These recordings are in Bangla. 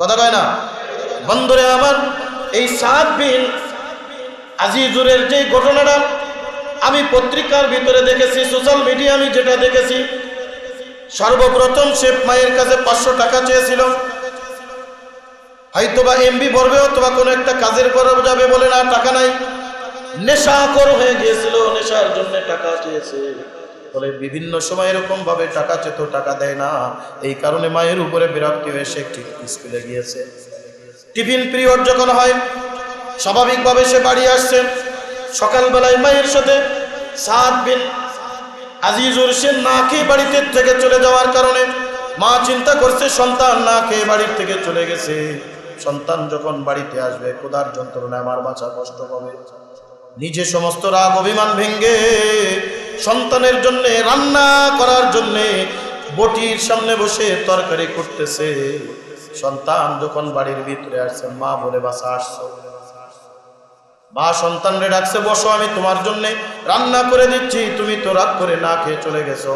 কথা কয় না? বন্ধুরে আমার, এই সাত বিন আজিজুরের যে ঘটনাটা আমি পত্রিকার ভিতরে দেখেছি সোশ্যাল মিডিয়া আমি যেটা দেখেছি, সর্বপ্রথম শেফ মায়ের কাছে পাঁচশো টাকা চেয়েছিল। হয়তোবা এমবি ভরবে, অথবা কোনো একটা কাজের করা যাবে বলে না, টাকা নাই। নেশাকর হয়ে গিয়েছিল, নেশার জন্য টাকা চেয়েছে। বলে বিভিন্ন সময় এরকম ভাবে টাকা চেত, টাকা দেয় না। এই কারণে মায়ের উপরে বিরক্তি হয়ে সে একটি স্কুলে গিয়েছে। টিফিন পিরিয়ড যখন হয়, স্বাভাবিকভাবে সে বাড়ি আসছে। সকালবেলায় মায়ের সাথে সাত বিন আজিজুর সে না খেয়ে বাড়িতে থেকে চলে যাওয়ার কারণে মা চিন্তা করছে, সন্তান না খেয়ে বাড়ির থেকে চলে গেছে। সন্তান যখন বাড়িতে আসবে, ক্ষুধার যন্ত্রণায় আমার বাঁচা কষ্ট পাবে। নিজে সমস্ত রাগ, অভিমান ভেঙ্গে সন্তানের জন্য, রান্না করার জন্য বটির সামনে বসে তরকারি করতেছে। সন্তান যখন বাড়ির ভিতরে আসছে, মা বলে, বাসা আসছো? মা সন্তানরে ডাকছে, বসো, আমি তোমার জন্য রান্না করে দিচ্ছি, তুমি তো রাত করে না খেয়ে চলে গেছো।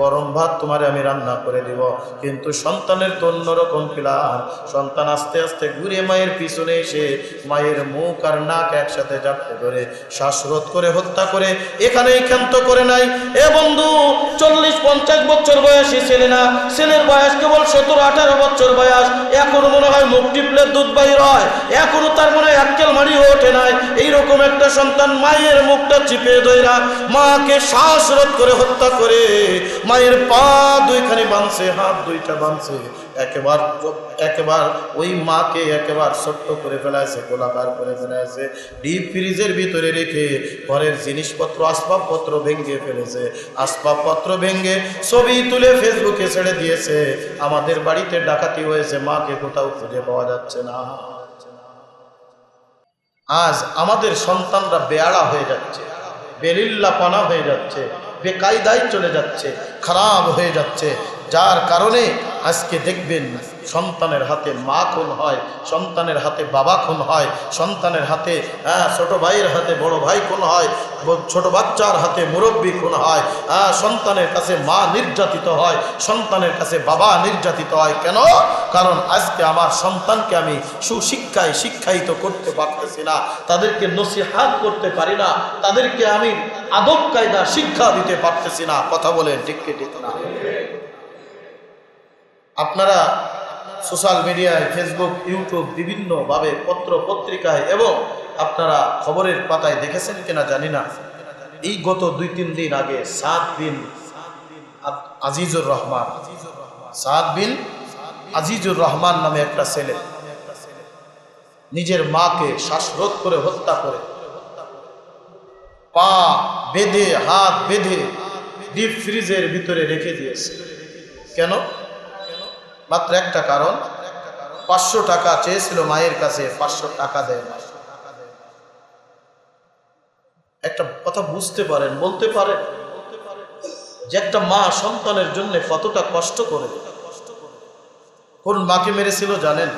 গরম ভাত তোমারে আমি রান্না করে দিব। কিন্তু সন্তানের তো অন্যরকম প্লান সন্তান আস্তে আস্তে ঘুরে মায়ের পিছনে এসে মায়ের মুখ আর নাক একসাথে জাপটে ধরে শ্বাসরোধ করে, হত্যা করে, এখানেই ক্ষান্ত করে নাই। এ বন্ধু, চল্লিশ পঞ্চাশ বছর বয়সী ছেলে না? ছেলের বয়স কেবল সতেরো, আঠারো বছর বয়স। এখনও মনে হয় মুখ টিপলে দুধ বাহির হয়। এখনও তার মনে হয় এককেল মারিও ওঠে নাই। এইরকম একটা সন্তান মায়ের মুখটা চিপে ধইরা মাকে শ্বাসরোধ করে, হত্যা করে মায়ের পা দুইখানে বাঁধছে হাত দুইটা বাঁধছে একেবার একেবার ওই মাকে একেবার ছোট্ট করে ফেলাইছে, গোলাকার করে ফেলাইছে ডিপ ফ্রিজের ভিতরে রেখে ঘরের জিনিসপত্র, আসবাবপত্র ভেঙে ফেলেছে। আসবাবপত্র ভেঙে ছবি তুলে ফেসবুকে ছেড়ে দিয়েছে। আমাদের বাড়িতে ডাকাতি হয়েছে, মাকে কোথাও খুঁজে পাওয়া যাচ্ছে না। আজ আমাদের সন্তানরা বেয়াড়া হয়ে যাচ্ছে, বেলিল্লাপানা হয়ে যাচ্ছে। বেকায়দায় চলে যাচ্ছে খারাপ হয়ে যাচ্ছে। যার কারণে আজকে দেখবেন সন্তানের হাতে মা খুন হয়, সন্তানের হাতে বাবা খুন হয়, সন্তানের হাতে হ্যাঁ ছোট ভাইয়ের হাতে বড় ভাই খুন হয় ছোট বাচ্চার হাতে মুরব্বী খুন হয় হ্যাঁ সন্তানের কাছে মা নির্যাতিত হয়, সন্তানের কাছে বাবা নির্যাতিত হয়। কেন? কারণ আজকে আমার সন্তানকে আমি সুশিক্ষায় শিক্ষায়িত করতে পারতেছি না, তাদেরকে নসিহাত করতে পারি না, তাদেরকে আমি আদব কায়দা শিক্ষা দিতে পারতেছি না। কথা বলেন, ঠিক কি, ঠিক না? আপনারা সোশ্যাল মিডিয়ায় ফেসবুক, ইউটিউব বিভিন্নভাবে পত্র পত্রিকায় এবং আপনারা খবরের পাতায় দেখেছেন কিনা জানি না। এই গত দুই তিন দিন আগে সাত বিন আজিজুর রহমান সাত বিন আজিজুর রহমান নামে একটা ছেলে নিজের মাকে শ্বাসরোধ করে হত্যা করে। পা বেঁধে, হাত বেঁধে ডিপ ফ্রিজের ভিতরে রেখে দিয়েছে। কেন? মাত্র একটা কারণ, পাঁচশো টাকা চেয়েছিল মায়ের কাছে, পাঁচশো টাকা দেয় একটা কথা বুঝতে পারেন, বলতে পারেন যে একটা মা সন্তানের জন্য কতটা কষ্ট করে। কোন মাকে মেরেছিল জানেন?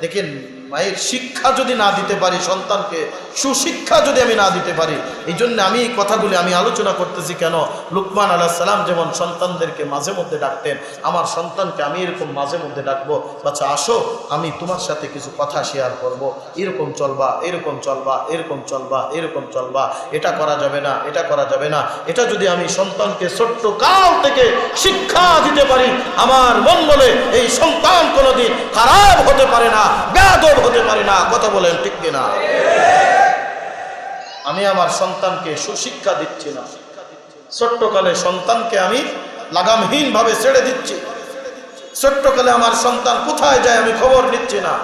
দেখেন মায়ের শিক্ষা যদি না দিতে পারি, সন্তানকে সুশিক্ষা যদি আমি না দিতে পারি, এই জন্য আমি এই কথাগুলি আমি আলোচনা করতেছি কেন? লুকমান আলাহ সালাম যেমন সন্তানদেরকে মাঝে মধ্যে ডাকতেন, আমার সন্তানকে আমি এরকম মাঝে মধ্যে ডাকবো বাচ্চা আসো, আমি তোমার সাথে কিছু কথা শেয়ার করব। এরকম চলবা এরকম চলবা এরকম চলবা এরকম চলবা। এটা করা যাবে না, এটা করা যাবে না। এটা যদি আমি সন্তানকে ছোট্ট কাল থেকে শিক্ষা দিতে পারি, আমার মন বলে এই সন্তান কোনোদিন খারাপ হতে পারে না বেদব হতে পারি না, কথা বলেন ঠিক কিনা? আমি আমার সন্তানকে সুশিক্ষা দিচ্ছি না। ছোট্টকালে সন্তানকে আমি লাগামহীন ভাবে ছেড়ে দিচ্ছি। ছোট্টকালে আমার সন্তান কোথায় যায় আমি খবর নিচ্ছি না।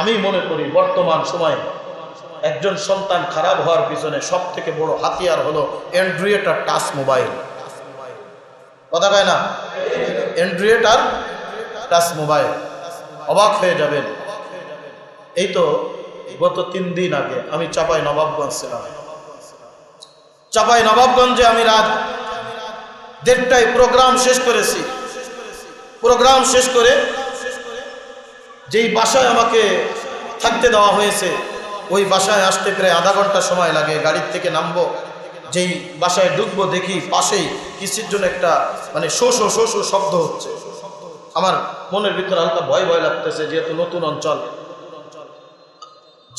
আমি মনে করি বর্তমান সময়ে একজন সন্তান খারাপ হওয়ার পিছনে সব থেকে বড় হাতিয়ার হলো অ্যান্ড্রয়েড আর টাচ মোবাইল। কথা কয় না? অ্যান্ড্রয়েড আর টাচ মোবাইল। অবাক হয়ে যাবেন। এই তো গত তিন দিন আগে আমি চাপাই নবাবগঞ্জ ছিলাম। চাপাই নবাবগঞ্জে আমি রাত দেড়টায় প্রোগ্রাম শেষ করেছি। প্রোগ্রাম শেষ করে যেই বাসায় আমাকে থাকতে দেওয়া হয়েছে, ওই বাসায় আসতে প্রায় আধা ঘণ্টা সময় লাগে, গাড়ির থেকে নামবো। যেই বাসায় ঢুকবো দেখি পাশেই কিসের জন্য একটা মানে শো শো শো শো শব্দ হচ্ছে। আমার মনের ভিতরে হালকা ভয় ভয় লাগতেছে, যেহেতু নতুন অঞ্চল।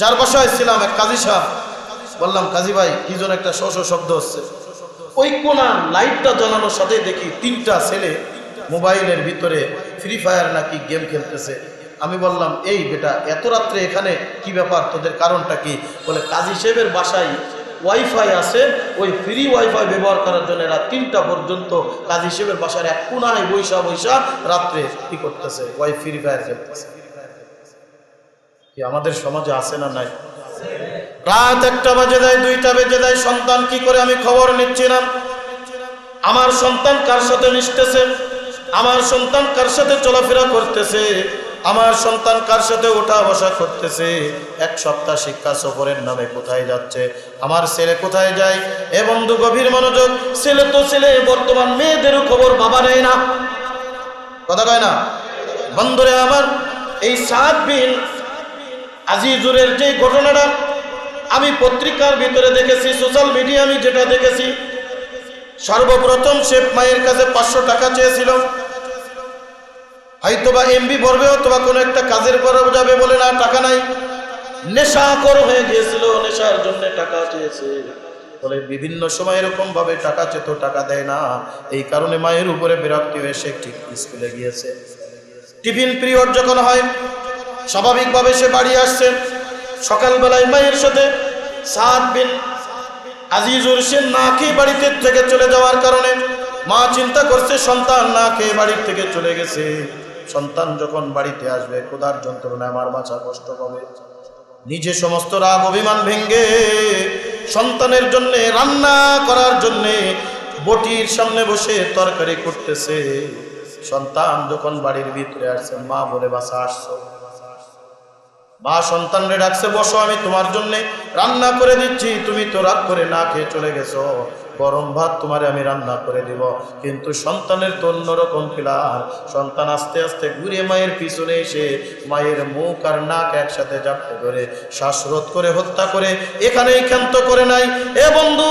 যার বাসায় ছিলাম এক কাজী সাহেব, বললাম, কাজী ভাই, কি যেন একটা শো শো শব্দ হচ্ছে। ওই কোনা লাইটটা জ্বালানোর সাথে দেখি তিনটা ছেলে মোবাইলের ভিতরে ফ্রি ফায়ার নাকি গেম খেলতেছে। আমি বললাম, এই বেটা, এত রাত্রে এখানে কি ব্যাপার? তোদের কারণটা কি? বলে, কাজী সাহেবের বাসায় ওয়াইফাই আছে, ওই ফ্রি ওয়াইফাই ব্যবহার করার জন্য রাত তিনটা পর্যন্ত কাজী সাহেবের বাসার এক কোনায় বৈশা বৈশা রাত্রে কি করতেছে? ওয়াই ফ্রি ফায়ার খেলতেছে। আমাদের সমাজে আছে না নাই? রাত একটা বাজে দেয় দুইটা বেজে দেয় সন্তান কি করে আমি খবর নিচ্ছি না? আমার সন্তান কার সাথে মিশতেছে? আমার সন্তান কার সাথে চলাফেরা করতেছে? আমার সন্তান কার সাথে ওঠা বসা করতেছে? এক সপ্তাহ শিক্ষা সফরের নামে কোথায় যাচ্ছে? আমার ছেলে কোথায় যায়? এ বন্ধু গভীর মনোযোগ, ছেলে তো ছেলে, বর্তমান মেয়েদেরও খবর বাবা নেয় না। কথা কয় না? বন্ধুরে আমার, এই সাত বিন আজিজুরের যে ঘটনাটা আমি পত্রিকার ভিতরে দেখেছি সোশ্যাল মিডিয়া আমি যেটা দেখেছি, সর্বপ্রথম শেফ মায়ের কাছে পাঁচশো টাকা চেয়েছিল। হয়তোবা এমবি ভরবে অথবা কোনো একটা কাজের পরে যাবে বলে না, টাকা নাই। নেশা কর হয়ে গিয়েছিল, নেশার জন্য টাকা চেয়েছে। বলে বিভিন্ন সময় এরকম ভাবে টাকা চেত, টাকা দেয় না। এই কারণে মায়ের উপরে বিরক্তি হয়ে সে ঠিক স্কুলে গিয়েছে। টিফিন পিরিয়ড যখন হয় স্বাভাবিকভাবে সে বাড়ি আসছে। সকালবেলায় মায়ের সাথে সাত বিন আজিজুর সে না খেয়ে বাড়িতে থেকে চলে যাওয়ার কারণে মা চিন্তা করছে, সন্তান না খেয়ে বাড়ির থেকে চলে গেছে। সন্তান যখন বাড়িতে আসবে খোদার যন্ত্রণায় আমার বাঁচা কষ্ট পাবে। নিজে সমস্ত রাগ, অভিমান ভেঙ্গে সন্তানের জন্য রান্না করার জন্য বটির সামনে বসে তরকারি করতেছে। সন্তান যখন বাড়ির ভিতরে আসছে, মা বলে, বাসা আসছো। মা সন্তানরে ডাকছে, বসো, আমি তোমার জন্যে রান্না করে দিচ্ছি, তুমি তো রাত করে না খেয়ে চলে গেছো। গরম ভাত তোমারে আমি রান্না করে দিব। কিন্তু সন্তানের তো অন্যরকম ফিলার সন্তান আস্তে আস্তে ঘুরে মায়ের পিছনে এসে মায়ের মুখ আর নাক একসাথে জাপটে ধরে শ্বাসরোধ করে হত্যা করে এখানেই ক্ষান্ত করে নাই। এ বন্ধু,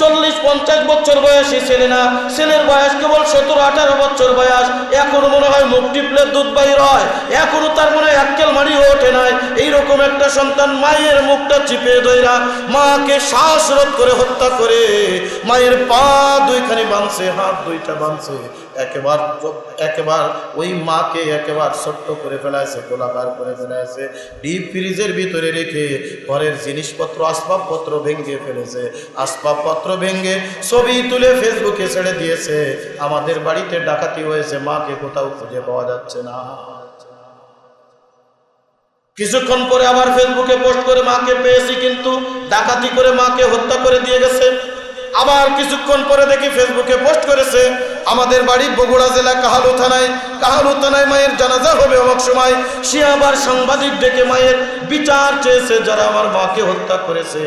চল্লিশ পঞ্চাশ বছর বয়সী ছেলে না? ছেলের বয়স কেবল সতেরো আঠারো বছর বয়স। এখনও মনে হয় মুখ টিপলে দুধ বাইর হয়। এখনও তার মনে হয় এককেল মারিও ওঠে নাই। এইরকম একটা সন্তান মায়ের মুখটা চিপে ধইরা মাকে শ্বাসরোধ করে হত্যা করে মায়ের পা দুইখানি বাঁধছে হাত দুইটা বাঁধছে একেবার একেবার ওই মাকে একেবার ছোট্ট করে ফেলাইছে, গোলাকার করে ফেলাইছে, ডিপ ফ্রিজের ভিতরে রেখে ঘরের জিনিসপত্র, আসবাবপত্র ভেঙে ফেলেছে। আসবাবপত্র ভেঙে ছবি তুলে ফেসবুকে ছেড়ে দিয়েছে। আমাদের বাড়িতে ডাকাতি হয়েছে, মাকে কোথাও খুঁজে পাওয়া যাচ্ছে না। কিছুক্ষণ পরে আবার ফেসবুকে পোস্ট করে মাকে পেয়েছি, কিন্তু ডাকাতি করে মাকে হত্যা করে দিয়ে গেছে। আবার কিছুক্ষণ পরে দেখি ফেসবুকে পোস্ট করেছে, আমাদের বাড়ি বগুড়া জেলা কাহালু থানায় কাহালু থানায় মায়ের জানাজা হবে অমুক সময়। সে আবার সাংবাদিক ডেকে মায়ের বিচার চেয়েছে, যারা আমার মাকে হত্যা করেছে।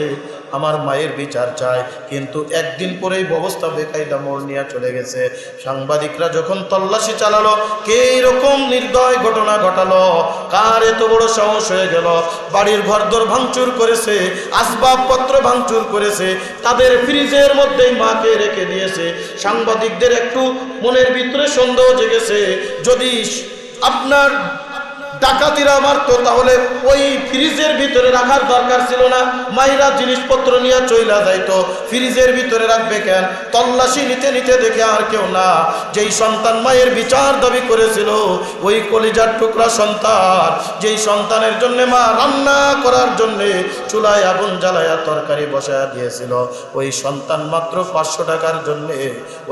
আমার মায়ের বিচার চায়। কিন্তু একদিন পরেই ব্যবস্থা বেকায়দা মোড় নিয়ে চলে গেছে। সাংবাদিকরা যখন তল্লাশি চালালো, কে এরকম নির্দয় ঘটনা ঘটালো? কার এত বড় সাহস হয়ে গেল? বাড়ির ঘরদোর ভাঙচুর করেছে, আসবাবপত্র ভাঙচুর করেছে, তাদের ফ্রিজের মধ্যেই মাকে রেখে দিয়েছে। সাংবাদিকদের একটু মনের ভিতরে সন্দেহ জেগেছে, যদি আপনার ডাকাতিরা মারতো তাহলে ওই ফ্রিজের ভিতরে রাখার দরকার ছিল না। মাইরা জিনিসপত্র নিয়ে চইলা যাইতো। ফ্রিজের ভিতরে রাখবে কেন? তল্লাশি নিতে নিতে দেখে আর কেউ না। যেই সন্তান মায়ের বিচার দাবি করেছিল, ওই কলিজার টুকরা সন্তান। যেই সন্তানের জন্য মা রান্না করার জন্য চুলায় আগুন জ্বালায়া তরকারি বসায়া দিয়েছিল, ওই সন্তান মাত্র পাঁচশো টাকার জন্য।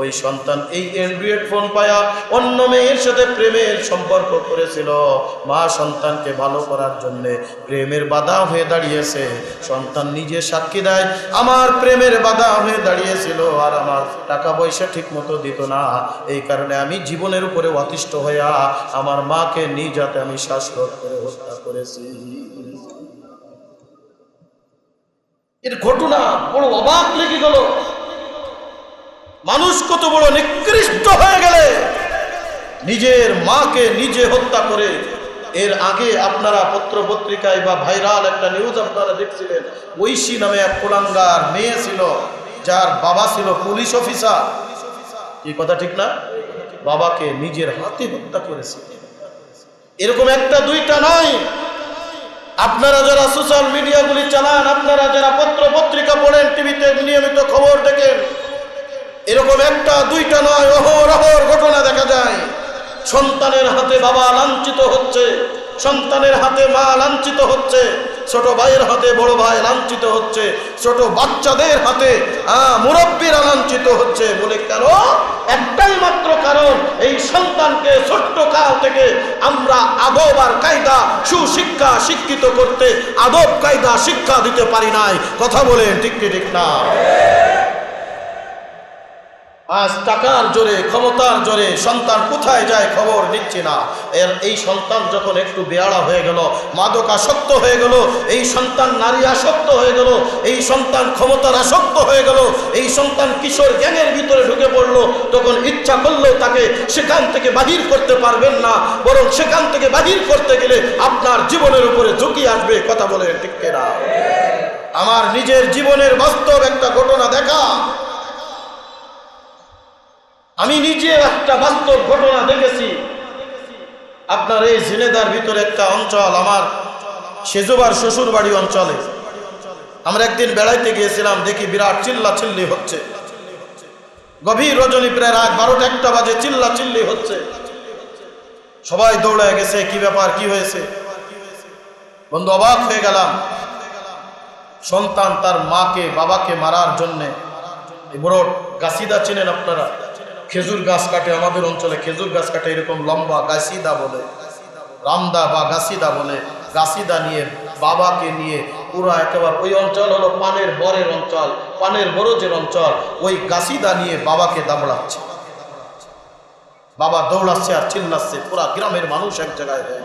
ওই সন্তান এই অ্যান্ড্রয়েড ফোন পায়া অন্য মেয়ের সাথে প্রেমের সম্পর্ক করেছিল। মা সন্তানকে ভালো করার জন্য প্রেমের বাধা হয়ে দাঁড়িয়েছে। সন্তান নিজে সাক্ষী দেয়, আমার প্রেমের বাধা হয়ে দাঁড়িয়েছিল আর আমার টাকা পয়সা ঠিক মতো দিত না। এই কারণে আমি জীবনের উপরে অতিষ্ঠ হইয়া আমার মাকে নিজ হাতে আমি শ্বাসরোধ করে হত্যা করেছি। এর ঘটনা বড় অবাক লেগে গেল। মানুষ কত বড় নিকৃষ্ট হয়ে গেলে। নিজের মাকে নিজে হত্যা করে এর আগে আপনারা পত্র পত্রিকায় বা ভাইরাল একটা নিউজ আপনারা দেখছিলেন, ঐশী নামে এক কুলাঙ্গার মেয়ে ছিল, যার বাবা ছিল পুলিশ অফিসার এই কথা ঠিক না? বাবাকে নিজের হাতে হত্যা করেছে। এরকম একটা দুইটা নয় আপনারা যারা সোশ্যাল মিডিয়াগুলি চালান, আপনারা যারা পত্র পত্রিকা পড়েন টিভিতে নিয়মিত খবর দেখেন, এরকম একটা দুইটা নয় অহর অহর ঘটনা দেখা যায়। সন্তানের হাতে বাবা লাঞ্ছিত হচ্ছে, সন্তানের হাতে মা লাঞ্ছিত হচ্ছে, ছোট ভাইয়ের হাতে বড় ভাই লাঞ্ছিত হচ্ছে, ছোট বাচ্চাদের হাতে মুরব্বীরা লাঞ্ছিত হচ্ছে বলে কেন? একটাই মাত্র কারণ, এই সন্তানকে ছোট্ট কাল থেকে আমরা আদব আর কায়দা, সুশিক্ষা শিক্ষিত করতে, আদব কায়দা শিক্ষা দিতে পারি নাই। কথা বলেন ঠিক ঠিক না? আজ টাকার জোরে, ক্ষমতার জোরে, সন্তান কোথায় যায় খবর নিচ্ছি না। এর এই সন্তান যখন একটু বেয়াড়া হয়ে গেল মাদক আসক্ত হয়ে গেল, এই সন্তান নারী আসক্ত হয়ে গেল, এই সন্তান ক্ষমতার আসক্ত হয়ে গেল, এই সন্তান কিশোর গ্যাংয়ের ভিতরে ঢুকে পড়ল, তখন ইচ্ছা করলেও তাকে সেখান থেকে বাহির করতে পারবেন না, বরং সেখান থেকে বাহির করতে গেলে আপনার জীবনের উপরে ঝুঁকি আসবে, কথা বলে না আমার নিজের জীবনের বাস্তব একটা ঘটনা দেখা। আমি নিজে একটা বাস্তব ঘটনা দেখেছি। আপনার এই ঝিনেদার ভিতরে একটা অঞ্চল আমার সেজোবার শ্বশুর বাড়ি অঞ্চলে। আমরা একদিন বেড়াইতে গিয়েছিলাম, দেখি বিরাট চিল্লা চিল্লি হচ্ছে। গভীর রজনী প্রায় রাত বারোটা একটা বাজে চিল্লা চিল্লি হচ্ছে। সবাই দৌড়ায় গেছে, কি ব্যাপার, কি হয়েছে? বন্ধু, অবাক হয়ে গেলাম। সন্তান তার মাকে, বাবাকে মারার জন্যে। বড় গাছিদা চিনেন আপনারা? খেজুর গাছ কাটে আমাদের অঞ্চলে, খেজুর গাছ কাটে এরকম লম্বা গাছিদা বলে, রামদা বা গাছিদা বলে, গাছিদা নিয়ে, বাবাকে নিয়ে পুরো একেবারে, ওই অঞ্চল হলো পানের বরের অঞ্চল, পানের বরজের অঞ্চল, ওই গাছিদা নিয়ে বাবাকে দাবড়াচ্ছে বাবা দৌড়াচ্ছে আর চিল্লাচ্ছে, পুরা গ্রামের মানুষ এক জায়গায় হয়ে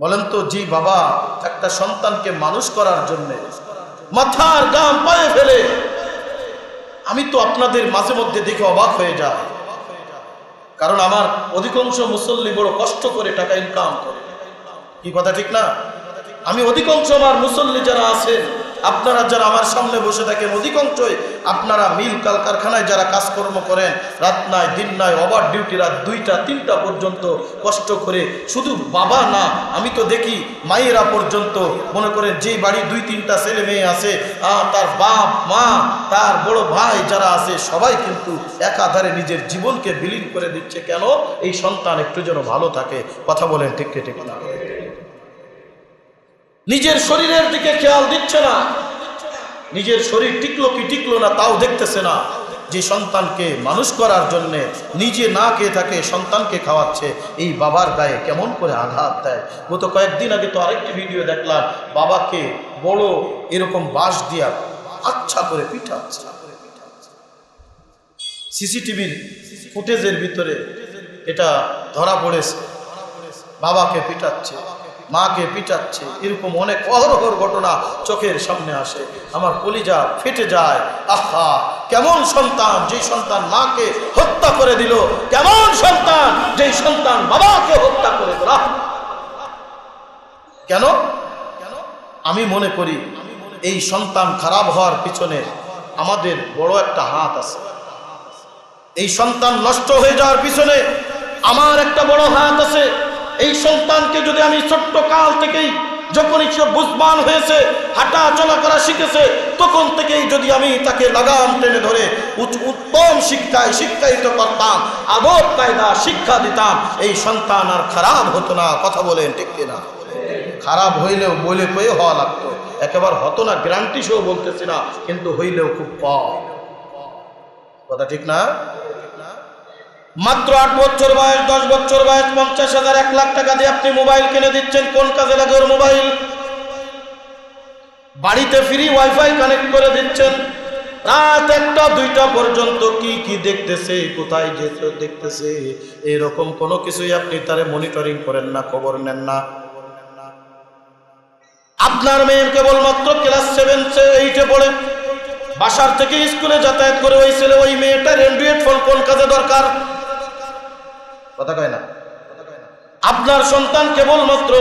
বলেন তো, জি বাবা, একটা সন্তানকে মানুষ করার জন্যে মাথার গাম পায়ে ফেলে আমি তো আপনাদের মাঝে মধ্যে দেখে অবাক হয়ে যাই। কারণ আমার অধিকাংশ মুসল্লি বড় কষ্ট করে টাকা ইনকাম করে। কি কথা ঠিক না? আমি অধিকাংশ আমার মুসল্লি যারা আছেন আপনারা যারা আমার সামনে বসে থাকেন, অধিকাংশই আপনারা মিল কাল কারখানায় যারা কাজকর্ম করেন, রাত নাই, দিন নাই, ওভার ডিউটি রাত দুইটা, তিনটা পর্যন্ত কষ্ট করে শুধু বাবা না, আমি তো দেখি মায়েরা পর্যন্ত মনে করেন যে বাড়ি দুই, তিনটা ছেলে মেয়ে আছে তার বাপ, মা, তার বড় ভাই যারা আছে, সবাই কিন্তু একাধারে নিজের জীবনকে বিলীন করে দিচ্ছে। কেন? এই সন্তান একটু যেন ভালো থাকে। কথা বলেন ঠিক ঠিক না নিজের শরীরের দিকে খেয়াল দিচ্ছে না। নিজের শরীর টিকলো কি টিকলো না তাও দেখতেছে না। যে সন্তানকে মানুষ করার জন্য নিজে না খেয়ে থাকে, সন্তানকে খাওয়াচ্ছে, এই বাবার গায়ে কেমন করে আঘাত দেয়? গত কয়েকদিন আগে তো আরেকটি ভিডিও দেখলাম, বাবাকে বড় এরকম বাঁশ দিয়া আচ্ছা করে পিঠাচ্ছে সিসিটিভির ফুটেজের ভিতরে এটা ধরা পড়েছে, বাবাকে পিটাচ্ছে। মাকে পিটাচ্ছে। এরকম অনেক অহরহর ঘটনা চোখের সামনে আসে। আমার কলিজা ফেটে যায়। আহা, কেমন সন্তান যেই সন্তান মাকে হত্যা করে দিল। কেমন সন্তান যেই সন্তান বাবাকে হত্যা করে দিল! কেন? আমি মনে করি, এই সন্তান খারাপ হওয়ার পিছনে আমাদের বড় একটা হাত আছে। এই সন্তান নষ্ট হয়ে যাওয়ার পিছনে আমার একটা বড় হাত আছে। এই সন্তানকে যদি আমি ছোট্ট কাল থেকেই যখনই সে বুঝবান হয়েছে, হাঁটা চলা করা শিখেছে, তখন থেকেই যদি আমি তাকে লাগাম টেনে ধরে উত্তম শিক্ষায় শিক্ষায়িত করতাম, আদব কায়দা শিক্ষা দিতাম, এই সন্তান আর খারাপ হতো না। কথা বলেন, ঠিক না খারাপ হইলেও বলে কয়ে হওয়া লাগতো। একেবারে হতো না, গ্যারান্টি সহ বলতেছি না, কিন্তু হইলেও খুব কম। কথা ঠিক না? মাত্র আট বছর বয়স, দশ বছর বয়স, পঞ্চাশ হাজার, এক লাখ টাকা দিয়ে আপনি মোবাইল কিনে দিচ্ছেন। কোন কাজে লাগে ওর মোবাইল? বাড়িতে ফ্রি ওয়াইফাই কানেক্ট করে দিচ্ছেন। রাত একটা, দুইটা পর্যন্ত কি কি দেখতেছে, কোথায় যেতে দেখতেছে, এরকম কোনো কিছুই আপনি তারে মনিটরিং করেন না, খবর নেন না। আপনার মেয়ের কেবলমাত্র ক্লাস সেভেন এইটে পড়ে। বাসার থেকে স্কুলে যাতায়াত করে ওই ছেলে, ওই মেয়েটার অ্যান্ড্রয়েড ফোন কোন কাজে দরকার? কথা কয় না। আপনার সন্তান কেবলমাত্র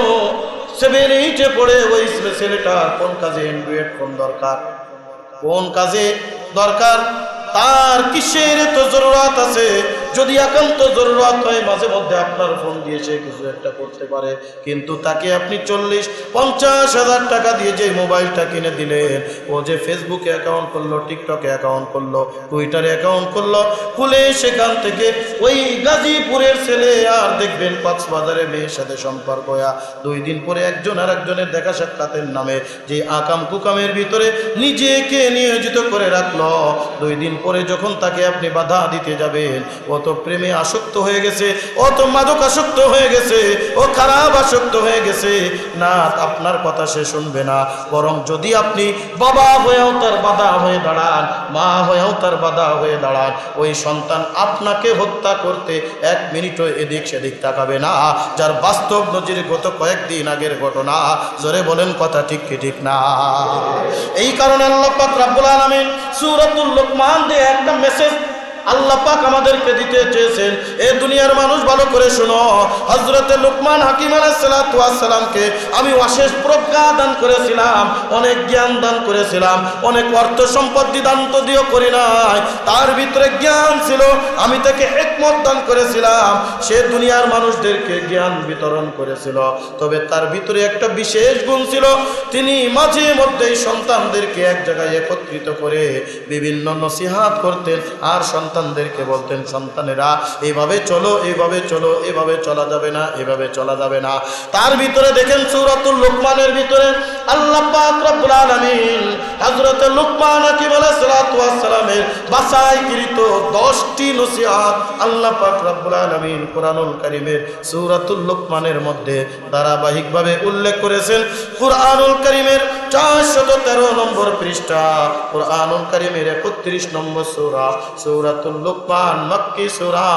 সেভেন এইটে পড়ে ওই ছেলেটার কোন কাজে অ্যান্ড্রয়েড ফোন দরকার? কোন কাজে দরকার? তার কিসের তো জরুরাত আছে? যদি একান্ত জরুরত হয়, মাঝে মধ্যে আপনার ফোন দিয়ে সে কিছু একটা করতে পারে। কিন্তু তাকে আপনি চল্লিশ, পঞ্চাশ হাজার টাকা দিয়ে যে মোবাইলটা কিনে দিলেন, ও যে ফেসবুকে অ্যাকাউন্ট করল টিকটকে অ্যাকাউন্ট করল টুইটারে অ্যাকাউন্ট করল, খুলে সেখান থেকে ওই গাজীপুরের ছেলে আর দেখবেন কক্সবাজারে মেয়ের সাথে সম্পর্ক হয়া দুই দিন পরে একজন আর একজনের দেখা সাক্ষাতের নামে যে আকাম কুকামের ভিতরে নিজেকে নিয়োজিত করে রাখল। দুই দিন পরে যখন তাকে আপনি বাধা দিতে যাবেন, ও তো প্রেমে আসক্ত হয়ে গেছে ও তো মাদক আসক্ত হয়ে গেছে, ও খারাপ আসক্ত হয়ে গেছে। না আপনার কথা সে শুনবে না। বরং যদি আপনি বাবা হয়েও তার বাধা হয়ে দাঁড়ান, মা হয়েও তার বাধা হয়ে দাঁড়ান, ওই সন্তান আপনাকে হত্যা করতে এক মিনিটও এদিক সেদিক তাকাবে না। যার বাস্তব নজির গত কয়েকদিন আগের ঘটনা, জোরে বলেন কথা ঠিক কি ঠিক না। এই কারণে আল্লাহ রাব্বুল আলামিন সূরাতুল লোকমান দিয়ে একটা মেসেজ আল্লাহ পাক আমাদেরকে দিতে চেয়েছেন। এ দুনিয়ার মানুষ ভালো করে শোনো। হজরতে লুকমান হাকিম আলাইসালামকে আমি অশেষ প্রজ্ঞা দান করেছিলাম, অনেক জ্ঞান দান করেছিলাম, অনেক অর্থ সম্পত্তি দান তো দিও করি নাই। তার ভিতরে জ্ঞান ছিল, আমি তাকে একমত দান করেছিলাম। সে দুনিয়ার মানুষদেরকে জ্ঞান বিতরণ করেছিল। তবে তার ভিতরে একটা বিশেষ গুণ ছিল, তিনি মাঝে মধ্যেই সন্তানদেরকে এক জায়গায় একত্রিত করে বিভিন্ন নসিহাত করতেন। আর সন্তানদেরকে বলতেন, সন্তানেরা এইভাবে চলো এইভাবে চলো, এভাবে চলা যাবে না, এভাবে চলা যাবে না। তার ভিতরে দেখেন সূরাতুল লোকমানের ভিতরে আল্লাহ রব্বুল আলামিন লোকমান হাকিম আলাইহিস সালাতু ওয়াস সালামের বাছাইকৃত 10টি নসিহত আল্লাহ পাক রব্বুল আলামিন কোরআনুল কারীমের সূরাতুল লোকমানের মধ্যে ধারাবাহিকভাবে উল্লেখ করেছেন। কোরআনুল কারীমের চারশত তেরো নম্বর পৃষ্ঠা, কোরআনুল কারীমের একত্রিশ নম্বর সূরা, সূরাতুল লোকমান, মক্কি সূরা,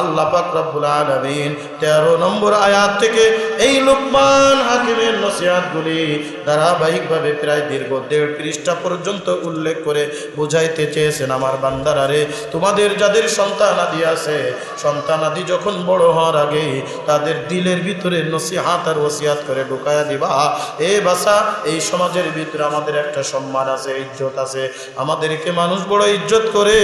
আল্লাহ পাক রব্বুল আলামিন। তেরো নম্বর আয়াত থেকে এই লোকমান হাকিমের নসিহতগুলি ধারাবাহিকভাবে প্রায় দীর্ঘ দেড় পৃষ্ঠা পর্যন্ত উল্লেখ করে বুঝাইতে চেয়েছেন আমার বান্দারারে তোমাদের যাদের সন্তান আদি আছে, সন্তান আদি যখন বড় হওয়ার আগে তাদের দিলের ভিতরে নসিহাত আর ওসিয়াত করে ঢুকায়া দিবা। এ বাসা এই সমাজের ভিতরে আমাদের একটা সম্মান আছে, ইজ্জত আছে। আমাদেরকে মানুষ বড় ইজ্জত করে।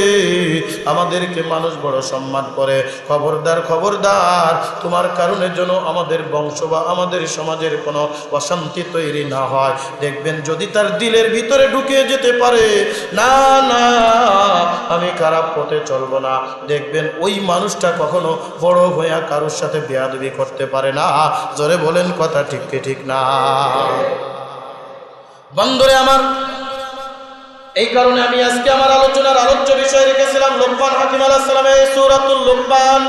আমাদেরকে মানুষ বড় সম্মান করে। খবরদার খবরদার, তোমার কারণে যেন আমাদের বংশ বা আমাদের সমাজের কোনো অশান্তি তৈরি না হয়। দেখবেন যদি তার দিলের ভিতরে ঢুকে যেতে পারে, না না, আমি খারাপ পথে চলবো না। দেখবেন ওই মানুষটা কখনো বড় হইয়া কারোর সাথে বেয়াদবি করতে পারে না। জোরে বলেন কথা ঠিককে ঠিক না? বন্ধুরে আমার এই কারণে আমি আজকে আমার আলোচনার আলোচ্য বিষয় রেখেছিলাম লোকমান হাকিম আলাহ সৌরাতুল লোকমান।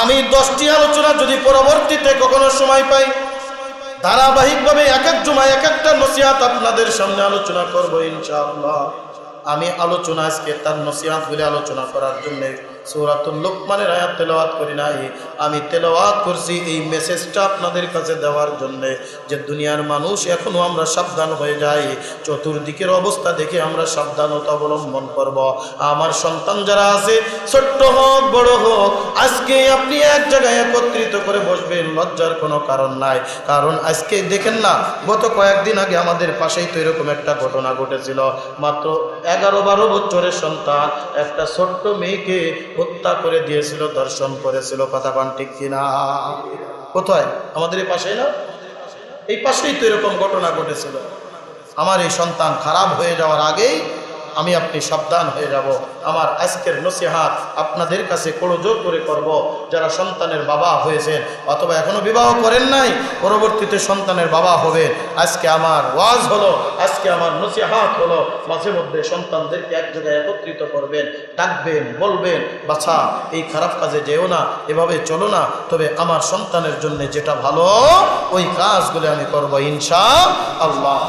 আমি দশটি আলোচনা যদি পরবর্তীতে কখনো সময় পাই, ধারাবাহিকভাবে এক এক জুমায় এক একটা নসিহাত আপনাদের সামনে আলোচনা করব ইনশাআল্লাহ। আমি আলোচনা আজকে তার নসিহাত বলে আলোচনা করার জন্য সৌরাতুল লোকমানের আয়াত তেলাওয়াত করি নাই। আমি তেলাওয়াত করছি এই মেসেজটা আপনাদের কাছে দেওয়ার জন্য যে দুনিয়ার মানুষ এখনও আমরা সাবধান হয়ে যাই। চতুর্দিকের অবস্থা দেখে আমরা সাবধানতা অবলম্বন করব। আমার সন্তান যারা আছে, ছোট্ট হোক, বড় হোক, আজকে আপনি এক জায়গায় একত্রিত করে বসবেন, লজ্জার কোনো কারণ নাই। কারণ আজকে দেখেন না, গত কয়েকদিন আগে আমাদের পাশেই তো এরকম একটা ঘটনা ঘটেছিল। মাত্র এগারো বারো বছরের সন্তান, একটা ছোট্ট মেয়েকে হত্যা করে দিয়েছিল দর্শন করেছিল, কথা পান ঠিক কিনা? কোথায়? আমাদের এই পাশেই না? এই পাশেই তো এরকম ঘটনা ঘটেছিল। আমার এই সন্তান খারাপ হয়ে যাওয়ার আগেই আমি আপনি সাবধান হয়ে যাব। আমার আজকের নসিহাত আপনাদের কাছে কোনো জোর করে করব। যারা সন্তানের বাবা হয়েছেন অথবা এখনও বিবাহ করেন নাই, পরবর্তীতে সন্তানের বাবা হবে আজকে আমার ওয়াজ হলো, আজকে আমার নসিহাত হলো, মাঝে মধ্যে সন্তানদেরকে এক জায়গায় একত্রিত করবেন, ডাকবেন, বলবেন, বাছা, এই খারাপ কাজে যেও না, এভাবে চলো না। তবে আমার সন্তানের জন্য যেটা ভালো, ওই কাজগুলো আমি করব ইনশা আল্লাহ।